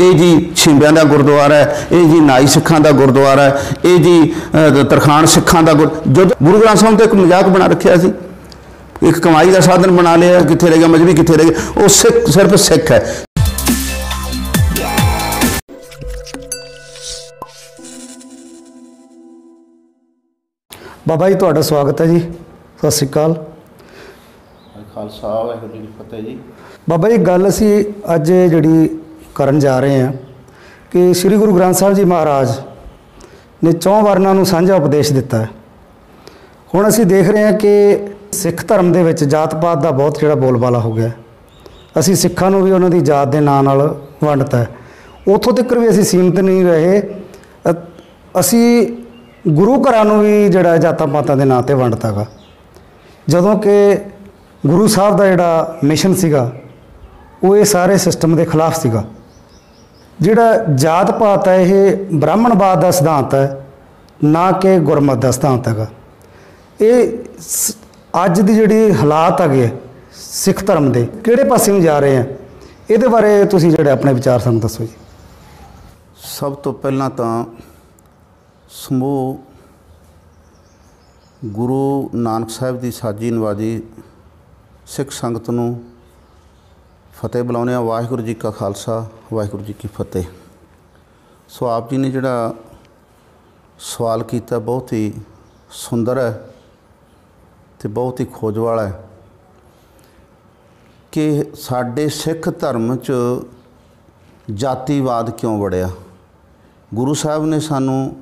ਇਹ ਜੀ ਛਿੰਬਿਆਂ ਦਾ ਗੁਰਦੁਆਰਾ ਹੈ ਇਹ ਜੀ ਨਾਈ ਸਿੱਖਾਂ ਦਾ ਗੁਰਦੁਆਰਾ ਹੈ ਇਹ ਜੀ ਅ, ਤਰਖਾਣ ਸਿੱਖਾਂ ਦਾ ਗੁਰ ਜਦ ਗੁਰੂ ਗ੍ਰੰਥ ਸਾਹਿਬ ਤੇ ਇੱਕ ਮਜ਼ਾਕ ਬਣਾ ਰੱਖਿਆ ਸੀ। ਇੱਕ ਕਮਾਈ ਦਾ ਸਾਧਨ ਬਣਾ ਲਿਆ ਕਿੱਥੇ ਰਹਿ ਗਿਆ ਮਜਬੀ ਕਿੱਥੇ ਰਹਿ ਗਿਆ ਉਹ ਸਿੱਖ ਸਿਰਫ ਸਿੱਖ ਹੈ। ਬਾਬਾ ਜੀ ਤੁਹਾਡਾ ਸਵਾਗਤ ਹੈ ਜੀ। ਸਤਿ ਸ੍ਰੀ ਅਕਾਲ। ਖਾਲਸਾ ਵਾਹਿਗੁਰੂ ਜੀ ਫਤਿਹ ਜੀ। ਬਾਬਾ ਜੀ ਗੱਲ ਅਸੀਂ ਅੱਜ ਜਿਹੜੀ ਕਰਨ ਜਾ ਰਹੇ ਹਾਂ ਕਿ ਸ੍ਰੀ ਗੁਰੂ ਗ੍ਰੰਥ ਸਾਹਿਬ ਜੀ ਮਹਾਰਾਜ ਨੇ ਚੌਂ ਵਰਨਾਂ ਨੂੰ ਸਾਂਝਾ ਉਪਦੇਸ਼ ਦਿੱਤਾ ਹੈ। ਹੁਣ ਅਸੀਂ ਦੇਖ ਰਹੇ ਹਾਂ ਕਿ ਸਿੱਖ ਧਰਮ ਦੇ ਵਿੱਚ ਜਾਤ ਪਾਤ ਦਾ ਬਹੁਤ ਜਿਹੜਾ ਬੋਲਬਾਲਾ ਹੋ ਗਿਆ ਅਸੀਂ ਸਿੱਖਾਂ ਨੂੰ ਵੀ ਉਹਨਾਂ ਦੀ ਜਾਤ ਦੇ ਨਾਂ ਨਾਲ ਵੰਡਤਾ ਹੈ। ਉੱਥੋਂ ਤੱਕ ਵੀ ਅਸੀਂ ਸੀਮਿਤ ਨਹੀਂ ਰਹੇ। ਅਸੀਂ ਗੁਰੂ ਘਰਾਂ ਨੂੰ ਵੀ ਜਿਹੜਾ ਜਾਤਾਂ ਪਾਤਾਂ ਦੇ ਨਾਂ ਤੇ ਵੰਡਤਾ ਗਾ ਜਦੋਂ ਕਿ ਗੁਰੂ ਸਾਹਿਬ ਦਾ ਜਿਹੜਾ ਮਿਸ਼ਨ ਸੀਗਾ, ਉਹ ਇਹ ਸਾਰੇ ਸਿਸਟਮ ਦੇ ਖਿਲਾਫ ਸੀਗਾ। ਜਿਹੜਾ ਜਾਤ ਪਾਤ ਹੈ ਇਹ ਬ੍ਰਾਹਮਣਵਾਦ ਦਾ ਸਿਧਾਂਤ ਹੈ ਨਾ ਕਿ ਗੁਰਮਤ ਦਾ ਸਿਧਾਂਤ ਹੈਗਾ। ਇਹ ਸ- ਅੱਜ ਦੀ ਜਿਹੜੀ ਹਾਲਾਤ ਹੈਗੇ ਆ, ਸਿੱਖ ਧਰਮ ਦੇ ਕਿਹੜੇ ਪਾਸੇ ਨੂੰ ਜਾ ਰਹੇ ਆ ਇਹਦੇ ਬਾਰੇ ਤੁਸੀਂ ਜਿਹੜੇ ਆਪਣੇ ਵਿਚਾਰ ਸਾਨੂੰ ਦੱਸੋ ਜੀ। ਸਭ ਤੋਂ ਪਹਿਲਾਂ ਤਾਂ ਸਮੂਹ ਗੁਰੂ ਨਾਨਕ ਸਾਹਿਬ ਦੀ ਸਾਜੀ ਨਵਾਜੀ ਸਿੱਖ ਸੰਗਤ ਨੂੰ ਫਤਿਹ ਬੁਲਾਉਂਦੇ ਆ ਵਾਹਿਗੁਰੂ ਜੀ ਕਾ ਖਾਲਸਾ, ਵਾਹਿਗੁਰੂ ਜੀ ਕੀ ਫਤਿਹ। ਸੋ ਆਪ ਜੀ ਨੇ ਜਿਹੜਾ ਸਵਾਲ ਕੀਤਾ, ਬਹੁਤ ਹੀ ਸੁੰਦਰ ਹੈ ਤੇ ਬਹੁਤ ਹੀ ਖੋਜ ਵਾਲਾ ਹੈ ਕਿ ਸਾਡੇ ਸਿੱਖ ਧਰਮ 'ਚ ਜਾਤੀਵਾਦ ਕਿਉਂ ਵੜਿਆ? ਗੁਰੂ ਸਾਹਿਬ ਨੇ ਸਾਨੂੰ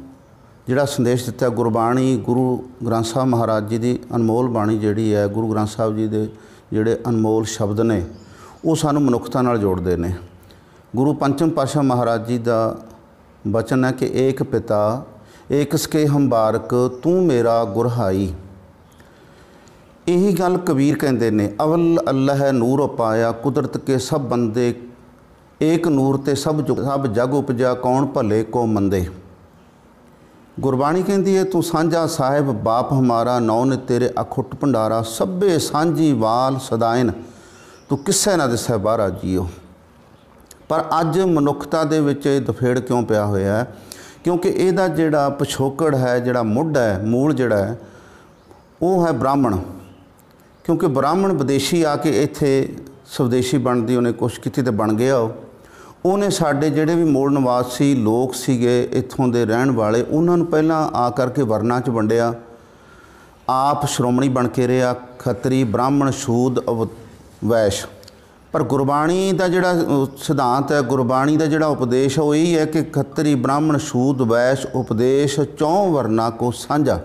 ਜਿਹੜਾ ਸੰਦੇਸ਼ ਦਿੱਤਾ, ਗੁਰਬਾਣੀ, ਗੁਰੂ ਗ੍ਰੰਥ ਸਾਹਿਬ ਮਹਾਰਾਜ ਜੀ ਦੀ ਅਨਮੋਲ ਬਾਣੀ ਜਿਹੜੀ ਹੈ, ਗੁਰੂ ਗ੍ਰੰਥ ਸਾਹਿਬ ਜੀ ਦੇ ਜਿਹੜੇ ਅਨਮੋਲ ਸ਼ਬਦ ਨੇ ਉਹ ਸਾਨੂੰ ਮਨੁੱਖਤਾ ਨਾਲ ਜੋੜਦੇ ਨੇ। ਗੁਰੂ ਪੰਚਮ ਪਾਤਸ਼ਾਹ ਮਹਾਰਾਜ ਜੀ ਦਾ ਬਚਨ ਹੈ ਕਿ ਏਕ ਪਿਤਾ, ਏਕ ਸਕੇ ਹੰਬਾਰਕ, ਤੂੰ ਮੇਰਾ ਗੁਰਹਾਈ। ਇਹੀ ਗੱਲ ਕਬੀਰ ਕਹਿੰਦੇ ਨੇ, ਅਵਲ ਅੱਲਾਹ ਨੂਰ ਪਾਇਆ ਕੁਦਰਤ ਕੇ ਸਭ ਬੰਦੇ, ਏਕ ਨੂਰ ਤੇ ਸਭ ਜੁਗ ਸਭ ਜਗ ਉਪਜਾ, ਕੌਣ ਭਲੇ ਕੋ ਮੰਦੇ। ਗੁਰਬਾਣੀ ਕਹਿੰਦੀ ਹੈ, ਤੂੰ ਸਾਂਝਾ ਸਾਹਿਬ, ਬਾਪ ਹਮਾਰਾ ਨੌ ਨੇ ਤੇਰੇ ਅਖੁੱਟ ਭੰਡਾਰਾ, ਸਭੇ ਸਾਂਝੀ ਵਾਲ ਸਦਾਇਨ। ਤੂੰ ਕਿਸੈ ਨਾ ਦਿਸੈ ਬਾਹਰਾ ਜੀਓ। ਪਰ ਅੱਜ ਮਨੁੱਖਤਾ ਦੇ ਵਿੱਚ ਇਹ ਦਫੇੜ ਕਿਉਂ ਪਿਆ ਹੋਇਆ ਹੈ? ਕਿਉਂਕਿ ਇਹਦਾ ਜਿਹੜਾ ਪਿਛੋਕੜ ਹੈ, ਜਿਹੜਾ ਮੁੱਢ ਹੈ, ਮੂਲ ਜਿਹੜਾ ਹੈ, ਉਹ ਹੈ ਬ੍ਰਾਹਮਣ। ਕਿਉਂਕਿ ਬ੍ਰਾਹਮਣ ਵਿਦੇਸ਼ੀ ਆ ਕੇ ਇੱਥੇ ਸਵਦੇਸ਼ੀ ਬਣਦੀ, ਉਹਨੇ ਕੋਸ਼ਿਸ਼ ਕੀਤੀ ਤੇ ਬਣ ਗਿਆ ਉਹ। ਉਹਨੇ ਸਾਡੇ ਜਿਹੜੇ ਵੀ ਮੂਲ ਨਿਵਾਸੀ ਲੋਕ ਸੀਗੇ, ਇੱਥੋਂ ਦੇ ਰਹਿਣ ਵਾਲੇ, ਉਹਨਾਂ ਨੂੰ ਪਹਿਲਾਂ ਆ ਕਰਕੇ ਵਰਨਾ 'ਚ ਵੰਡਿਆ। ਆਪ ਸ਼੍ਰੋਮਣੀ ਬਣ ਕੇ ਰਿਹਾ। ਖੱਤਰੀ, ਬ੍ਰਾਹਮਣ, ਸ਼ੂਦ ਅਵ- ਵੈਸ਼। ਪਰ ਗੁਰਬਾਣੀ ਦਾ ਜਿਹੜਾ ਸਿਧਾਂਤ ਹੈ, ਗੁਰਬਾਣੀ ਦਾ ਜਿਹੜਾ ਉਪਦੇਸ਼ ਹੈ, ਉਹ ਇਹ ਹੈ ਕਿ ਖੱਤਰੀ ਬ੍ਰਾਹਮਣ ਸ਼ੂਦ ਵੈਸ਼ ਉਪਦੇਸ਼ ਚੌਂ ਵਰਨਾ ਕੋ ਸਾਂਝਾ।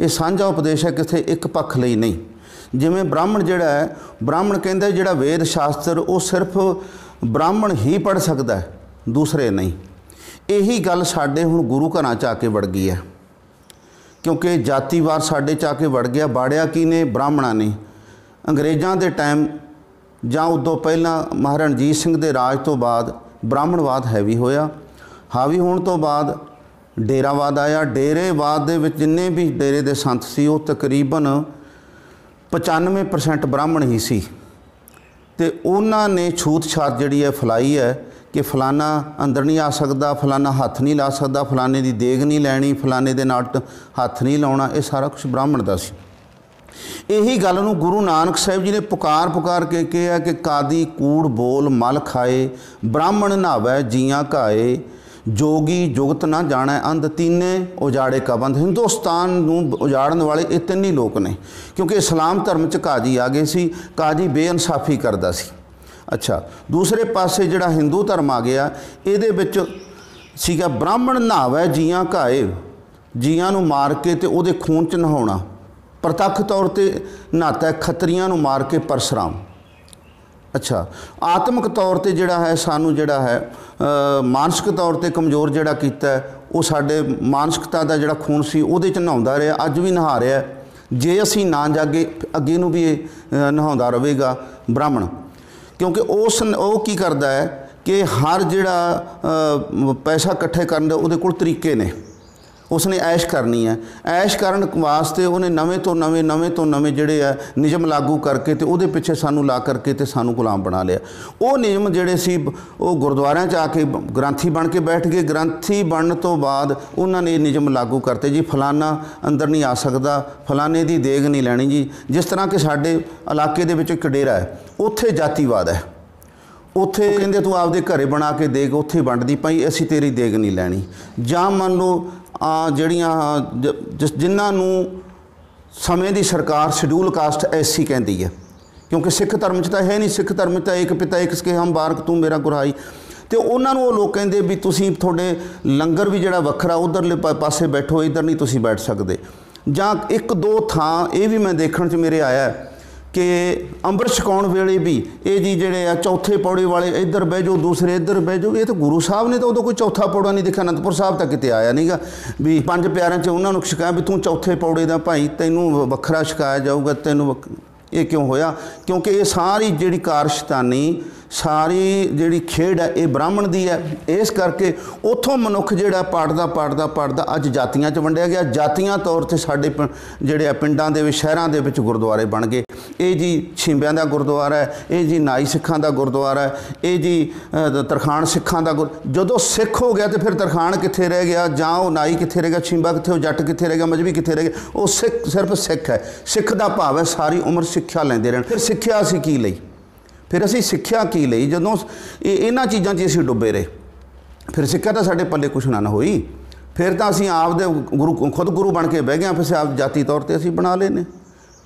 ਇਹ ਸਾਂਝਾ ਉਪਦੇਸ਼ ਹੈ ਕਿਸੇ ਇੱਕ ਪੱਖ ਲਈ ਨਹੀਂ। ਜਿਵੇਂ ਬ੍ਰਾਹਮਣ ਜਿਹੜਾ ਹੈ, ਬ੍ਰਾਹਮਣ ਕਹਿੰਦਾ ਜਿਹੜਾ ਵੇਦ ਸ਼ਾਸਤਰ, ਉਹ ਸਿਰਫ ਬ੍ਰਾਹਮਣ ਹੀ ਪੜ ਸਕਦਾ ਹੈ, ਦੂਸਰੇ ਨਹੀਂ। ਇਹੀ ਗੱਲ ਸਾਡੇ ਹੁਣ ਗੁਰੂ ਘਰਾਂ ਚ ਆ ਕੇ ਵੜ ਗਈ ਹੈ। ਕਿਉਂਕਿ ਜਾਤੀਵਾਰ ਸਾਡੇ ਚ ਆ ਕੇ ਵੜ ਗਿਆ, ਬਾੜਿਆ ਕੀ ਨੇ? ਬ੍ਰਾਹਮਣਾਂ ਨੇ। ਅੰਗਰੇਜ਼ਾਂ ਦੇ ਟਾਈਮ ਜਾਂ ਉਦੋਂ ਪਹਿਲਾਂ ਮਹਾਰਣਜੀਤ ਸਿੰਘ ਦੇ ਰਾਜ ਤੋਂ ਬਾਅਦ ਬ੍ਰਾਹਮਣਵਾਦ ਹੈਵੀ ਹੋਇਆ। ਹਾਵੀ ਹੋਣ ਤੋਂ ਬਾਅਦ ਡੇਰਾਵਾਦ ਆਇਆ। ਡੇਰੇਵਾਦ ਦੇ ਵਿੱਚ ਜਿੰਨੇ ਵੀ ਡੇਰੇ ਦੇ ਸੰਤ ਸੀ, ਉਹ ਤਕਰੀਬਨ 95% ਬ੍ਰਾਹਮਣ ਹੀ ਸੀ। ਤੇ ਉਹਨਾਂ ਨੇ ਛੂਤ ਛਾਤ ਜਿਹੜੀ ਹੈ, ਫਲਾਈ ਹੈ ਕਿ ਫਲਾਨਾ ਅੰਦਰ ਨਹੀਂ ਆ ਸਕਦਾ, ਫਲਾਨਾ ਹੱਥ ਨਹੀਂ ਲਾ ਸਕਦਾ ਫਲਾਣੇ ਦੀ ਦੇਗ ਨਹੀਂ ਲੈਣੀ ਫਲਾਣੇ ਦੇ ਨਾਲ ਹੱਥ ਨਹੀਂ ਲਾਉਣਾ, ਇਹ ਸਾਰਾ ਕੁਝ ਬ੍ਰਾਹਮਣ ਦਾ ਸੀ। ਇਹੀ ਗੱਲ ਨੂੰ ਗੁਰੂ ਨਾਨਕ ਸਾਹਿਬ ਜੀ ਨੇ ਪੁਕਾਰ ਪੁਕਾਰ ਕੇ ਕਿਹਾ ਕਿ ਕਾਦੀ ਕੂੜ ਬੋਲ ਮਲ ਖਾਏ, ਬ੍ਰਾਹਮਣ ਨਾਵੈ ਜੀਆਂ ਘਾਏ, ਜੋਗੀ ਜੁਗਤ ਨਾ ਜਾਣੈ ਅੰਧ ਤੀਨੇ, ਉਜਾੜੇ ਕਬੰਦ ਹਿੰਦੁਸਤਾਨ ਨੂੰ ਉਜਾੜਨ ਵਾਲੇ ਇਹ ਤਿੰਨ ਹੀ ਲੋਕ ਨੇ, ਕਿਉਂਕਿ ਇਸਲਾਮ ਧਰਮ ਚ ਕਾਜੀ ਆ ਗਏ ਸੀ, ਕਾਜੀ ਬੇਇਨਸਾਫੀ ਕਰਦਾ ਸੀ। ਅੱਛਾ, ਦੂਸਰੇ ਪਾਸੇ ਜਿਹੜਾ ਹਿੰਦੂ ਧਰਮ ਆ ਗਿਆ, ਇਹਦੇ ਵਿੱਚ ਸੀਗਾ ਬ੍ਰਾਹਮਣ ਨਹਾਵੈ ਜੀਆਂ ਘਾਏ, ਜੀਆਂ ਨੂੰ ਮਾਰ ਕੇ ਤੇ ਉਹਦੇ ਖੂਨ ਚ ਨਹਾਉਣਾ। ਪ੍ਰਤੱਖ ਤੌਰ ਤੇ ਨਹਾਤਾ ਹੈ, ਖੱਤਰੀਆਂ ਨੂੰ ਮਾਰ ਕੇ ਪਰਸ਼ਰਾਮ। ਅੱਛਾ, ਆਤਮਿਕ ਤੌਰ ਤੇ ਜਿਹੜਾ ਹੈ, ਸਾਨੂੰ ਜਿਹੜਾ ਹੈ ਮਾਨਸਿਕ ਤੌਰ ਤੇ ਕਮਜ਼ੋਰ ਜਿਹੜਾ ਕੀਤਾ ਉਹ ਸਾਡੇ ਮਾਨਸਿਕਤਾ ਦਾ ਜਿਹੜਾ ਖੂਨ ਸੀ, ਉਹਦੇ ਚ ਨਹਾਉਂਦਾ ਰਿਹਾ, ਅੱਜ ਵੀ ਨਹਾ ਰਿਹਾ ਜੇ ਅਸੀਂ ਨਾ ਜਾਗੇ, ਅੱਗੇ ਨੂੰ ਵੀ ਇਹ ਨਹਾਉਂਦਾ ਰਹੇਗਾ ਬ੍ਰਾਹਮਣ। ਕਿਉਂਕਿ ਉਸ ਉਹ ਕੀ ਕਰਦਾ ਹੈ ਕਿ ਹਰ ਜਿਹੜਾ ਪੈਸਾ ਇਕੱਠੇ ਕਰਨ ਦੇ ਉਹਦੇ ਕੋਲ ਤਰੀਕੇ ਨੇ। ਉਸਨੇ ਐਸ਼ ਕਰਨੀ ਹੈ। ਐਸ਼ ਕਰਨ ਵਾਸਤੇ ਉਹਨੇ ਨਵੇਂ ਤੋਂ ਨਵੇਂ ਨਵੇਂ ਤੋਂ ਨਵੇਂ ਜਿਹੜੇ ਆ, ਨਿਯਮ ਲਾਗੂ ਕਰਕੇ ਤੇ ਉਹਦੇ ਪਿੱਛੇ ਸਾਨੂੰ ਲਾ ਕਰਕੇ ਤੇ ਸਾਨੂੰ ਗੁਲਾਮ ਬਣਾ ਲਿਆ। ਉਹ ਨਿਯਮ ਜਿਹੜੇ ਸੀ, ਉਹ ਗੁਰਦੁਆਰਿਆਂ 'ਚ ਆ ਕੇ ਗ੍ਰੰਥੀ ਬਣ ਕੇ ਬੈਠ ਗਏ। ਗ੍ਰੰਥੀ ਬਣਨ ਤੋਂ ਬਾਅਦ ਉਹਨਾਂ ਨੇ ਇਹ ਨਿਯਮ ਲਾਗੂ ਕਰਤੇ, ਜੀ, ਫਲਾਨਾ ਅੰਦਰ ਨਹੀਂ ਆ ਸਕਦਾ, ਫਲਾਨੇ ਦੀ ਦੇਗ ਨਹੀਂ ਲੈਣੀ ਜੀ। ਜਿਸ ਤਰ੍ਹਾਂ ਕਿ ਸਾਡੇ ਇਲਾਕੇ ਦੇ ਵਿੱਚ ਇੱਕ ਡੇਰਾ ਹੈ, ਉੱਥੇ ਜਾਤੀਵਾਦ ਹੈ। ਉੱਥੇ ਕਹਿੰਦੇ ਤੂੰ ਆਪਦੇ ਘਰੇ ਬਣਾ ਕੇ ਦੇਗ ਉੱਥੇ ਵੰਡਦੀ ਪਈ, ਅਸੀਂ ਤੇਰੀ ਦੇਗ ਨਹੀਂ ਲੈਣੀ। ਜਾਂ ਮੰਨ ਲਓ, ਆ ਜਿਹੜੀਆਂ, ਜ- ਜਿਨ੍ਹਾਂ ਨੂੰ ਸਮੇਂ ਦੀ ਸਰਕਾਰ ਸ਼ਡਿਊਲ ਕਾਸਟ ਐਸੀ ਕਹਿੰਦੀ ਹੈ। ਕਿਉਂਕਿ ਸਿੱਖ ਧਰਮ 'ਚ ਤਾਂ ਹੈ ਨਹੀਂ, ਸਿੱਖ ਧਰਮ 'ਚ ਤਾਂ ਇੱਕ ਪਿਤਾ, ਇੱਕ ਸਕੇ ਹਮ ਬਾਰਕ ਤੂੰ ਮੇਰਾ ਗੁਰਾਈ। ਤੇ ਉਹਨਾਂ ਨੂੰ ਉਹ ਲੋਕ ਕਹਿੰਦੇ ਵੀ ਤੁਸੀਂ ਤੁਹਾਡੇ ਲੰਗਰ ਵੀ ਜਿਹੜਾ ਵੱਖਰਾ, ਉਧਰਲੇ ਪਾਸੇ ਬੈਠੋ, ਇੱਧਰ ਨਹੀਂ ਤੁਸੀਂ ਬੈਠ ਸਕਦੇ। ਜਾਂ ਇੱਕ ਦੋ ਥਾਂ, ਇਹ ਵੀ ਮੈਂ ਦੇਖਣ 'ਚ ਮੇਰੇ ਆਇਆ ਕਿ ਅੰਮ੍ਰਿਤ ਛਕਾਉਣ ਵੇਲੇ ਵੀ ਇਹ ਜੀ ਜਿਹੜੇ ਆ ਚੌਥੇ ਪੌੜੇ ਵਾਲੇ ਇੱਧਰ ਬਹਿ ਜਾਓ, ਦੂਸਰੇ ਇੱਧਰ ਬਹਿ ਜਾਓ, ਇਹ ਤਾਂ ਗੁਰੂ ਸਾਹਿਬ ਨੇ ਤਾਂ ਉਦੋਂ ਕੋਈ ਚੌਥਾ ਪੌੜਾ ਨਹੀਂ ਦੇਖਿਆ, ਅਨੰਦਪੁਰ ਸਾਹਿਬ ਤਾਂ ਕਿਤੇ ਆਇਆ ਨਹੀਂਗਾ ਵੀ ਪੰਜ ਪਿਆਰਿਆਂ 'ਚ ਉਹਨਾਂ ਨੂੰ ਛਕਾਇਆ ਵੀ ਤੂੰ ਚੌਥੇ ਪੌੜੇ ਦਾ ਭਾਈ, ਤੈਨੂੰ ਵੱਖਰਾ ਛਕਾਇਆ ਜਾਊਗਾ, ਤੈਨੂੰ ਵੱਖ- ਇਹ ਕਿਉਂ ਹੋਇਆ? ਕਿਉਂਕਿ ਇਹ ਸਾਰੀ ਜਿਹੜੀ ਕਾਰਸ਼ਤਾਨੀ ਸਾਰੀ ਜਿਹੜੀ ਖੇਡ ਹੈ ਇਹ ਬ੍ਰਾਹਮਣ ਦੀ ਹੈ। ਇਸ ਕਰਕੇ ਉਥੋਂ ਮਨੁੱਖ ਜਿਹੜਾ ਪੜਦਾ ਪੜਦਾ ਪੜਦਾ ਅੱਜ ਜਾਤੀਆਂ 'ਚ ਵੰਡਿਆ ਗਿਆ। ਜਾਤੀਆਂ ਤੌਰ ਤੇ ਸਾਡੇ ਪਿੰ- ਜਿਹੜੇ ਆ ਪਿੰਡਾਂ ਦੇ ਵਿੱਚ ਸ਼ਹਿਰਾਂ ਦੇ ਵਿੱਚ ਗੁਰਦੁਆਰੇ ਬਣ ਗਏ। ਇਹ ਜੀ ਛਿੰਬਿਆਂ ਦਾ ਗੁਰਦੁਆਰਾ ਹੈ ਇਹ ਜੀ ਨਾਈ ਸਿੱਖਾਂ ਦਾ ਗੁਰਦੁਆਰਾ ਹੈ ਇਹ ਜੀ ਅ, ਤਰਖਾਣ ਸਿੱਖਾਂ ਦਾ ਗੁਰ ਜਦੋਂ ਸਿੱਖ ਹੋ ਗਿਆ ਤੇ ਫਿਰ ਤਰਖਾਣ ਕਿੱਥੇ ਰਹਿ ਗਿਆ? ਜਾਂ ਉਹ ਨਾਈ ਕਿੱਥੇ ਰਹਿ ਗਿਆ ਛਿੰਬਾ ਕਿੱਥੇ ਉਹ ਜੱਟ ਕਿੱਥੇ ਰਹਿ ਗਿਆ ਮਜਬੀ ਕਿੱਥੇ ਰਹਿ ਗਿਆ? ਉਹ ਸਿੱਖ ਸਿਰਫ ਸਿੱਖ ਹੈ। ਸਿੱਖ ਦਾ ਭਾਵ ਹੈ ਸਾਰੀ ਉਮਰ ਸਿੱਖਿਆ ਲੈਂਦੇ ਰਹਿਣ। ਫਿਰ ਸਿੱਖਿਆ ਅਸੀਂ ਕੀ ਲਈ? ਫਿਰ ਅਸੀਂ ਸਿੱਖਿਆ ਕੀ ਲਈ? ਜਦੋਂ ਇਹ ਇਹਨਾਂ ਚੀਜ਼ਾਂ 'ਚ ਅਸੀਂ ਡੁੱਬੇ ਰਹੇ। ਫਿਰ ਸਿੱਖਿਆ ਤਾਂ ਸਾਡੇ ਪੱਲੇ ਕੁਛ ਨਾ ਨਾ ਹੋਈ। ਫਿਰ ਤਾਂ ਅਸੀਂ ਆਪ ਦੇ ਗੁਰੂ ਖੁਦ ਗੁਰੂ ਬਣ ਕੇ ਬਹਿ ਗਏ ਫਿਰ ਅਸੀਂ ਆਪ ਜਾਤੀ ਤੌਰ ਤੇ ਅਸੀਂ ਬਣਾ ਲਏ ਨੇ।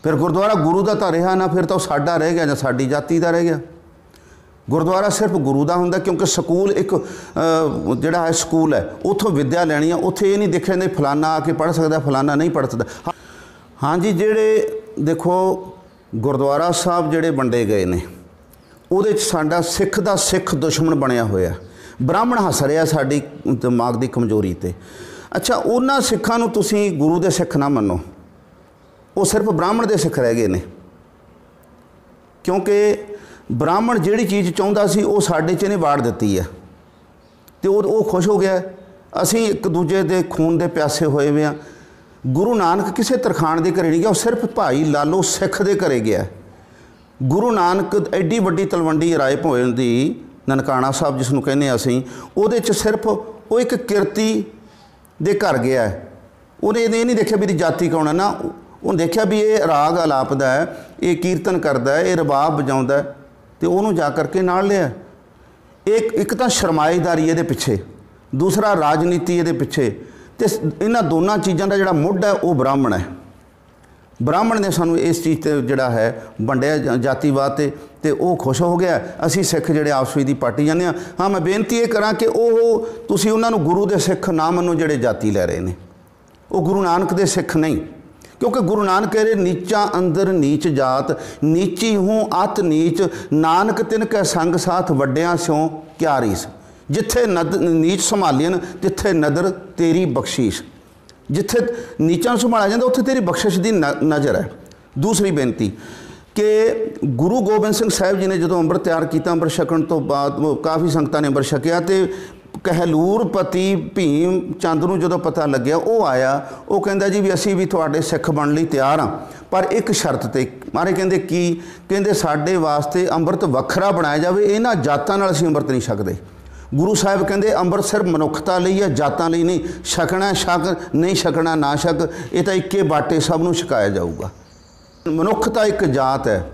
ਫਿਰ ਗੁਰਦੁਆਰਾ ਗੁਰੂ ਦਾ ਤਾਂ ਰਿਹਾ ਨਾ, ਫਿਰ ਤਾਂ ਉਹ ਸਾਡਾ ਰਹਿ ਗਿਆ ਜਾਂ ਸਾਡੀ ਜਾਤੀ ਦਾ ਰਹਿ ਗਿਆ। ਗੁਰਦੁਆਰਾ ਸਿਰਫ ਗੁਰੂ ਦਾ ਹੁੰਦਾ, ਕਿਉਂਕਿ ਸਕੂਲ ਇੱਕ ਜਿਹੜਾ ਹੈ ਸਕੂਲ ਹੈ, ਉੱਥੋਂ ਵਿੱਦਿਆ ਲੈਣੀ ਆ, ਉੱਥੇ ਇਹ ਨਹੀਂ ਦੇਖਿਆ ਨਹੀਂ ਫਲਾਨਾ ਆ ਕੇ ਪੜ੍ਹ ਸਕਦਾ, ਫਲਾਨਾ ਨਹੀਂ ਪੜ੍ਹ ਸਕਦਾ। ਹਾਂ- ਹਾਂਜੀ, ਜਿਹੜੇ ਦੇਖੋ, ਗੁਰਦੁਆਰਾ ਸਾਹਿਬ ਜਿਹੜੇ ਵੰਡੇ ਗਏ ਨੇ ਉਹਦੇ 'ਚ ਸਾਡਾ ਸਿੱਖ ਦਾ ਸਿੱਖ ਦੁਸ਼ਮਣ ਬਣਿਆ ਹੋਇਆ। ਬ੍ਰਾਹਮਣ ਹੱਸ ਰਿਹਾ ਸਾਡੀ ਦਿਮਾਗ ਦੀ ਕਮਜ਼ੋਰੀ ਤੇ। ਅੱਛਾ, ਉਹਨਾਂ ਸਿੱਖਾਂ ਨੂੰ ਤੁਸੀਂ ਗੁਰੂ ਦੇ ਸਿੱਖ ਨਾ ਮੰਨੋ। ਉਹ ਸਿਰਫ ਬ੍ਰਾਹਮਣ ਦੇ ਸਿੱਖ ਰਹਿ ਗਏ ਨੇ। ਕਿਉਂਕਿ ਬ੍ਰਾਹਮਣ ਜਿਹੜੀ ਚੀਜ਼ ਚਾਹੁੰਦਾ ਸੀ, ਉਹ ਸਾਡੇ 'ਚ ਇਹਨੇ ਵਾੜ ਦਿੱਤੀ ਹੈ ਤੇ ਉਹ ਉਹ ਖੁਸ਼ ਹੋ ਗਿਆ। ਅਸੀਂ ਇੱਕ ਦੂਜੇ ਦੇ ਖੂਨ ਦੇ ਪਿਆਸੇ ਹੋਏ ਵੇ ਆ। ਗੁਰੂ ਨਾਨਕ ਕਿਸੇ ਤਰਖਾਣ ਦੇ ਘਰੇ ਨਹੀਂ ਗਿਆ, ਉਹ ਸਿਰਫ ਭਾਈ ਲਾਲੋ ਸਿੱਖ ਦੇ ਘਰੇ ਗਿਆ। ਗੁਰੂ ਨਾਨਕ ਐਡੀ ਵੱਡੀ ਤਲਵੰਡੀ ਰਾਏ ਭੋਇੰ ਦੀ ਨਨਕਾਣਾ ਸਾਹਿਬ ਜਿਸ ਨੂੰ ਕਹਿੰਦੇ ਹਾਂ ਅਸੀਂ ਉਹਦੇ 'ਚ ਸਿਰਫ ਉਹ ਇੱਕ ਕਿਰਤੀ ਦੇ ਘਰ ਗਿਆ ਹੈ। ਉਹਨੇ ਇਹ ਨਹੀਂ ਦੇਖਿਆ ਵੀ ਇਹਦੀ ਜਾਤੀ ਕੌਣ ਹੈ ਨਾ ਉਹਨੇ ਦੇਖਿਆ ਵੀ ਇਹ ਰਾਗ ਆਲਾਪਦਾ ਹੈ ਇਹ ਕੀਰਤਨ ਕਰਦਾ ਹੈ ਇਹ ਰਬਾਬ ਵਜਾਉਂਦਾ ਹੈ, ਤੇ ਉਹਨੂੰ ਜਾ ਕਰਕੇ ਨਾਲ ਲਿਆ ਇੱਕ ਇੱਕ ਤਾਂ ਸ਼ਰਮਾਏਦਾਰੀ ਇਹਦੇ ਪਿੱਛੇ ਦੂਸਰਾ ਰਾਜਨੀਤੀ ਇਹਦੇ ਪਿੱਛੇ ਤੇ ਇਹਨਾਂ ਦੋਨਾਂ ਚੀਜ਼ਾਂ ਦਾ ਜਿਹੜਾ ਮੁੱਢ ਹੈ ਉਹ ਬ੍ਰਾਹਮਣ ਹੈ ਬ੍ਰਾਹਮਣ ਨੇ ਸਾਨੂੰ ਇਸ ਚੀਜ਼ ਤੇ ਜਿਹੜਾ ਹੈ ਵੰਡਿਆ ਜਾ- ਜਾਤੀਵਾਦ ਤੇ ਤੇ ਉਹ ਖੁਸ਼ ਹੋ ਗਿਆ। ਅਸੀਂ ਸਿੱਖ ਜਿਹੜੇ ਆਪਸ ਵਿੱਚ ਦੀ ਪਾਰਟੀ ਜਾਂਦੇ ਆ ਹਾਂ, ਮੈਂ ਬੇਨਤੀ ਇਹ ਕਰਾਂ ਕਿ ਉਹ ਤੁਸੀਂ ਉਹਨਾਂ ਨੂੰ ਗੁਰੂ ਦੇ ਸਿੱਖ ਨਾ ਮੰਨੋ ਜਿਹੜੇ ਜਾਤੀ ਲੈ ਰਹੇ ਨੇ, ਉਹ ਗੁਰੂ ਨਾਨਕ ਦੇ ਸਿੱਖ ਨਹੀਂ। ਕਿਉਂਕਿ ਗੁਰੂ ਨਾਨਕ ਕਹ ਰਹੇ ਨੀਚਾ ਅੰਦਰ ਨੀਚ ਜਾਤ, ਨੀਚੀ ਹੂੰ ਅਤ ਨੀਚ, ਨਾਨਕ ਤਿਨ ਕੈ ਸੰਗ ਸਾਥ ਵੱਡਿਆਂ ਸਿਓ ਕਿਆਰੀਸ। ਜਿੱਥੇ ਨਦ, ਨੀਚ ਸੰਭਾਲੀਨ ਤਿੱਥੇ ਨਦਰ ਤੇਰੀ ਬਖਸ਼ੀਸ਼। ਜਿੱਥੇ ਨੀਚਾਂ ਨੂੰ ਸੰਭਾਲਿਆ ਜਾਂਦਾ, ਉੱਥੇ ਤੇਰੀ ਬਖਸ਼ਿਸ਼ ਦੀ ਨ- ਨਜ਼ਰ ਹੈ। ਦੂਸਰੀ ਬੇਨਤੀ ਕਿ ਗੁਰੂ ਗੋਬਿੰਦ ਸਿੰਘ ਸਾਹਿਬ ਜੀ ਨੇ ਜਦੋਂ ਅੰਮ੍ਰਿਤ ਤਿਆਰ ਕੀਤਾ, ਅੰਮ੍ਰਿਤ ਛਕਣ ਤੋਂ ਬਾਅਦ ਉਹ ਕਾਫੀ ਸੰਗਤਾਂ ਨੇ ਅੰਮ੍ਰਿਤ ਛਕਿਆ ਤੇ ਕਹਿਲੂਰਪਤੀ ਭੀਮ ਚੰਦ ਨੂੰ ਜਦੋਂ ਪਤਾ ਲੱਗਿਆ, ਉਹ ਆਇਆ, ਉਹ ਕਹਿੰਦਾ ਜੀ ਵੀ ਅਸੀਂ ਵੀ ਤੁਹਾਡੇ ਸਿੱਖ ਬਣਨ ਲਈ ਤਿਆਰ ਹਾਂ। ਪਰ ਇੱਕ ਸ਼ਰਤ ਤੇ, ਮਾਰੇ ਕਹਿੰਦੇ ਕੀ? ਕਹਿੰਦੇ ਸਾਡੇ ਵਾਸਤੇ ਅੰਮ੍ਰਿਤ ਵੱਖਰਾ ਬਣਾਇਆ ਜਾਵੇ, ਇਹਨਾਂ ਜਾਤਾਂ ਨਾਲ ਅਸੀਂ ਅੰਮ੍ਰਿਤ ਨਹੀਂ ਛਕਦੇ। ਗੁਰੂ ਸਾਹਿਬ ਕਹਿੰਦੇ ਅੰਮ੍ਰਿਤ ਸਿਰਫ ਮਨੁੱਖਤਾ ਲਈ ਹੈ, ਜਾਤਾਂ ਲਈ ਨਹੀਂ। ਛਕਣਾ ਛਕ, ਨਹੀਂ ਛਕਣਾ, ਨਾ ਛਕ, ਇਹ ਤਾਂ ਇੱਕੇ ਬਾਟੇ ਸਭ ਨੂੰ ਛਕਾਇਆ ਜਾਊਗਾ। ਮਨੁੱਖਤਾ ਇੱਕ ਜਾਤ ਹੈ।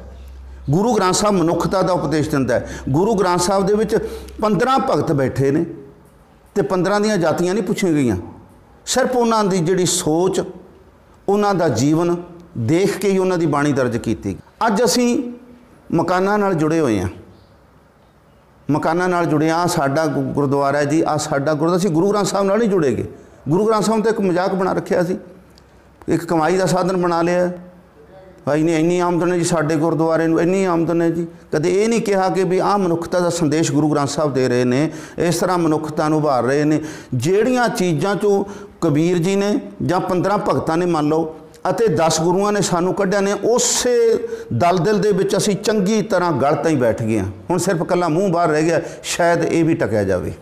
ਗੁਰੂ ਗ੍ਰੰਥ ਸਾਹਿਬ ਮਨੁੱਖਤਾ ਦਾ ਉਪਦੇਸ਼ ਦਿੰਦਾ ਹੈ। ਗੁਰੂ ਗ੍ਰੰਥ ਸਾਹਿਬ ਦੇ ਵਿੱਚ 15 ਭਗਤ ਬੈਠੇ ਨੇ ਤੇ 15 ਦੀਆਂ ਜਾਤੀਆਂ ਨਹੀਂ ਪੁੱਛੀਆਂ ਗਈਆਂ। ਸਿਰਫ ਉਹਨਾਂ ਦੀ ਜਿਹੜੀ ਸੋਚ, ਉਹਨਾਂ ਦਾ ਜੀਵਨ ਦੇਖ ਕੇ ਹੀ ਉਹਨਾਂ ਦੀ ਬਾਣੀ ਦਰਜ ਕੀਤੀ ਅੱਜ ਅਸੀਂ ਮਕਾਨਾਂ ਨਾਲ ਜੁੜੇ ਹੋਏ ਹਾਂ। ਮਕਾਨਾਂ ਨਾਲ ਜੁੜਿਆ ਆ ਸਾਡਾ ਗੁ- ਗੁਰਦੁਆਰਾ ਹੈ ਜੀ ਆ ਸਾਡਾ ਗੁਰਦੁਆਰਾ, ਅਸੀਂ ਗੁਰੂ ਗ੍ਰੰਥ ਸਾਹਿਬ ਨਾਲ ਨਹੀਂ ਜੁੜੇਗੇ ਗੁਰੂ ਗ੍ਰੰਥ ਸਾਹਿਬ ਤਾਂ ਇੱਕ ਮਜ਼ਾਕ ਬਣਾ ਰੱਖਿਆ ਸੀ। ਇੱਕ ਕਮਾਈ ਦਾ ਸਾਧਨ ਬਣਾ ਲਿਆ। ਭਾਈ ਨੇ ਇੰਨੀ ਆਮਦਨ ਹੈ ਜੀ ਸਾਡੇ ਗੁਰਦੁਆਰੇ ਨੂੰ, ਇੰਨੀ ਆਮਦਨ ਹੈ ਜੀ। ਕਦੇ ਇਹ ਨਹੀਂ ਕਿਹਾ ਕਿ ਵੀ ਆਹ ਮਨੁੱਖਤਾ ਦਾ ਸੰਦੇਸ਼ ਗੁਰੂ ਗ੍ਰੰਥ ਸਾਹਿਬ ਦੇ ਰਹੇ ਨੇ, ਇਸ ਤਰ੍ਹਾਂ ਮਨੁੱਖਤਾ ਨੂੰ ਉਭਾਰ ਰਹੇ ਨੇ। ਜਿਹੜੀਆਂ ਚੀਜ਼ਾਂ ਚੋਂ ਕਬੀਰ ਜੀ ਨੇ ਜਾਂ 15 ਭਗਤਾਂ ਨੇ ਮੰਨ ਲਓ ਅਤੇ 10 ਗੁਰੂਆਂ ਨੇ ਸਾਨੂੰ ਕੱਢਿਆ ਨੇ, ਉਸੇ ਦਲਦਲ ਦੇ ਵਿੱਚ ਅਸੀਂ ਚੰਗੀ ਤਰ੍ਹਾਂ ਗਲਤਾਂ ਹੀ ਬੈਠ ਗਏ ਹਾਂ। ਹੁਣ ਸਿਰਫ ਕੱਲਾ ਮੂੰਹ ਬਾਹਰ ਰਹਿ ਗਿਆ, ਸ਼ਾਇਦ ਇਹ ਵੀ ਟਕਿਆ ਜਾਵੇ।